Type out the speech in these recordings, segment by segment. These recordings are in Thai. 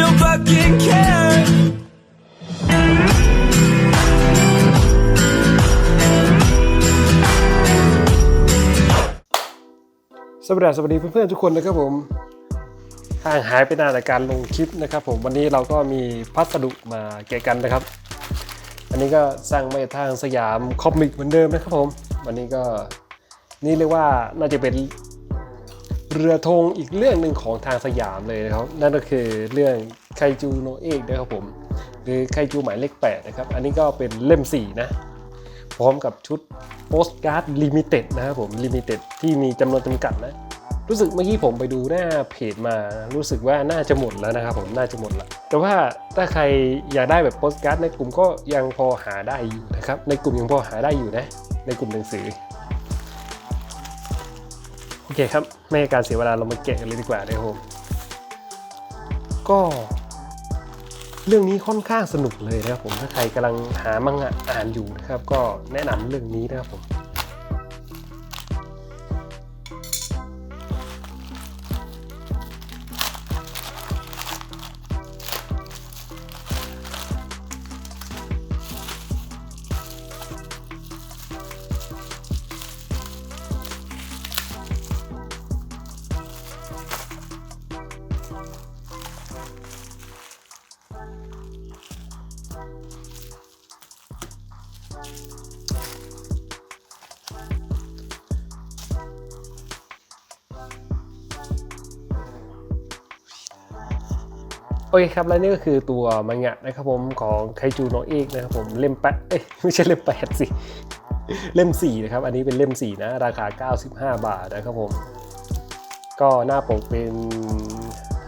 don't fucking care. สวัสดีสวัสดีเพื่อนๆทุกคนนะครับผมห่างหายไปนานในกการลงคลิปนะครับผมวันนี้เราก็มีพัสดุมาแกะกันนะครับ อันนี้ก็สร้างมาทางสยามคอมิกเหมือนเดิมนะครับผม วันนี้ก็นี่เรียกว่าน่าจะเป็น เรือธงอีกเรื่องหนึ่งของทางสยามเลยนะครับ นั่นก็คือเรื่องไคจูโนเอกนะครับผม หรือไคจูหมายเลข8นะครับ อันนี้ก็เป็นเล่ม 4 นะ พร้อมกับชุดโปสการ์ดลิมิเต็ดนะครับผมลิมิเต็ดที่มีจำนวนจำกัดนะ รู้สึกเมื่อกี้ผมไปดูหน้าเพจมา รู้สึกว่าน่าจะหมดแล้วนะครับผม น่าจะหมดละ แต่ว่าถ้าใครอยากได้แบบโปสการ์ดในกลุ่มก็ยังพอหาได้อยู่นะครับ ในกลุ่มยังพอหาได้อยู่นะ ในกลุ่มหนังสือโอ เคครับ ไม่ให้การเสียเวลาเรามาแกะกันเลยดีกว่านะครับก็ เรื่องนี้ค่อนข้างสนุกเลยนะครับผมถ้าใครกำลังหามังงะอ่านอยู่นะครับ ก็แนะนำเรื่องนี้นะครับผม โอเคครับ และนี่ก็คือตัวมังงะนะครับผมของไคจูโนเอกนะครับผมเล่มแปดเอ้ยไม่ใช่เล่มแปดสิ เล่ม4นะครับ อันนี้เป็นเล่ม4นะ ราคา 95 บาทนะครับผม ก็หน้าปกเป็น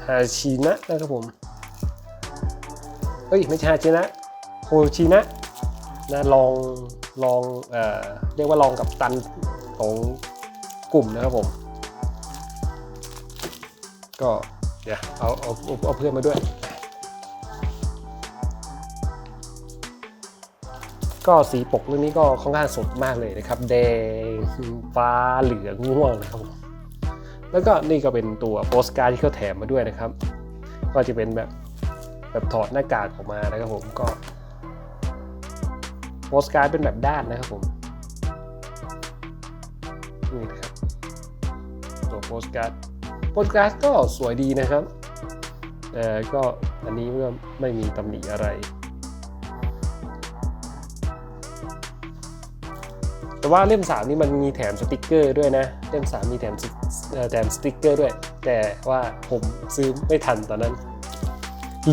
ฮาชินะนะครับผม เอ้ยไม่ใช่ฮาชินะโฮชินะนะลองลองเอ่อเรียกว่าลองกับตันของกลุ่มนะครับผม ก็ เดี๋ยวเอาเอาเอาเพื่อนมาด้วย ก็สีปกเรื่องนี้ก็ค่อนข้างสดมากเลยนะครับ แดงฟ้าเหลืองง่วงนะครับผมแล้วก็นี่ก็เป็นตัวโปสการ์ดที่เขาแถมมาด้วยนะครับ ก็จะเป็นแบบแบบถอดหน้ากากออกมานะครับผมก็โปสการ์ดเป็นแบบด้านนะครับผมนี่นะครับตัวโปสการ์ด โปสการ์ดก็สวยดีนะครับแต่ก็อันนี้ก็ไม่มีตำหนิอะไร แต่ว่าเล่ม 3 นี่มันมีแถมสติกเกอร์ด้วยนะ เล่ม 3 มีแถมแถมสติกเกอร์ด้วย แต่ว่าผมซื้อไม่ทันตอนนั้น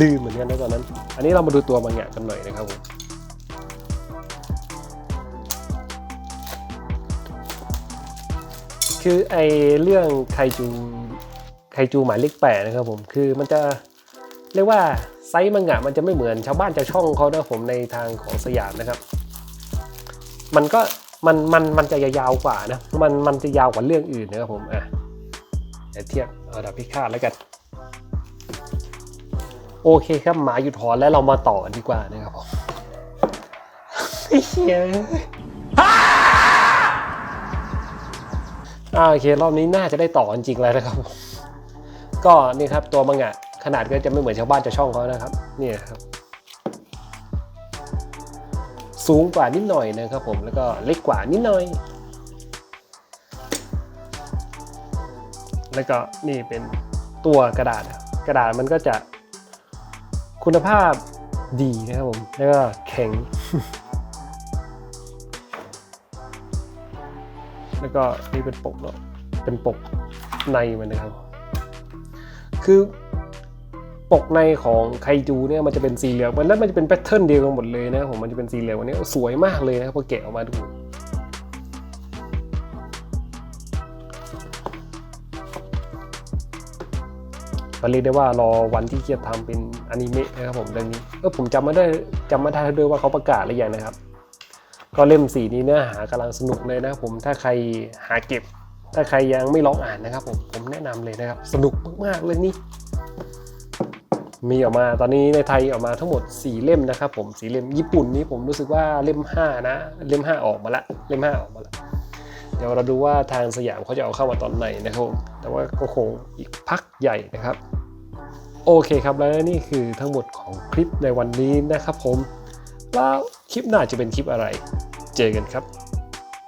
ลืมเหมือนกันนะตอนนั้น อันนี้เรามาดูตัวมังงกันหน่อยนะครับผมคือไอเรื่องไคจู คจูหมายเลขแปดนะครับผมคือมันจะเรียกว่าไซส์มังงะมันจะไม่เหมือนชาวบ้านชาวช่องเขานะผมในทางของสยามนะครับ มันก็มันมันมันจะยาวกว่านะมันมันจะยาวกว่าเรื่องอื่นนะครับผมอะเดี๋ยวเทียบเอาดับพิฆาตแล้วกัน โอเคครับหมาหยุดหอนแล้วเรามาต่อดีกว่านะครับผมเฮ้ยอ่าโอเครอบนี้น่าจะได้ต่อจริงๆแล้วนะครับ ก็นี่ครับตัวมังงะขนาดก็จะไม่เหมือนชาวบ้านชาวช่องเขานะครับนี่ครับ สูงกว่านิดหน่อยนะครับผมแล้วก็เล็กกว่านิดหน่อย แล้วก็นี่เป็นตัวกระดาษกระดาษมันก็จะคุณภาพดีนะครับผม แล้วก็แข็ง แล้วก็นี่เป็นปกเนาะเป็นปกในมันนะครับ คือปกในของไคจูเนี่ยมันจะเป็นสีเหลืองมันแล้วมันจะเป็นแพทเทิร์นเดียวกันหมดเลยนะผมมันจะเป็นสีเหลืองวันนี้สวยมากเลยนะครับพอแกะออกมาดูก็เรียกได้ว่ารอวันที่จะทำเป็นอนิเมะนะครับผมเรื่องนี้เออผมจำไม่ได้จำไม่ได้ด้วยว่าเขาประกาศหรือยังนะครับ ก็เล่มสีนี้เนื้อหากำลังสนุกเลยนะครับผมถ้าใครหาเก็บ ถ้าใครยังไม่ลองอ่านนะครับผมผมแนะนำเลยนะครับ สนุกมากๆเลยนี่มีออกมาตอนนี้ในไทยออกมาทั้งหมด 4 เล่มนะครับผมสีเล่มญี่ปุ่นนี้ผมรู้สึกว่าเล่ม 5 นะ เล่ม 5 ออกมาละเล่ม 5 ออกมาละเดี๋ยวเราดูว่าทางสยามเขาจะเอาเข้ามาตอนไหนนะครับผมแต่ว่าก็คงอีกพักใหญ่นะครับ โอเคครับแล้วนี่คือทั้งหมดของคลิปในวันนี้นะครับผมแล้วคลิปหน้าจะเป็นคลิปอะไร เจอกันครับ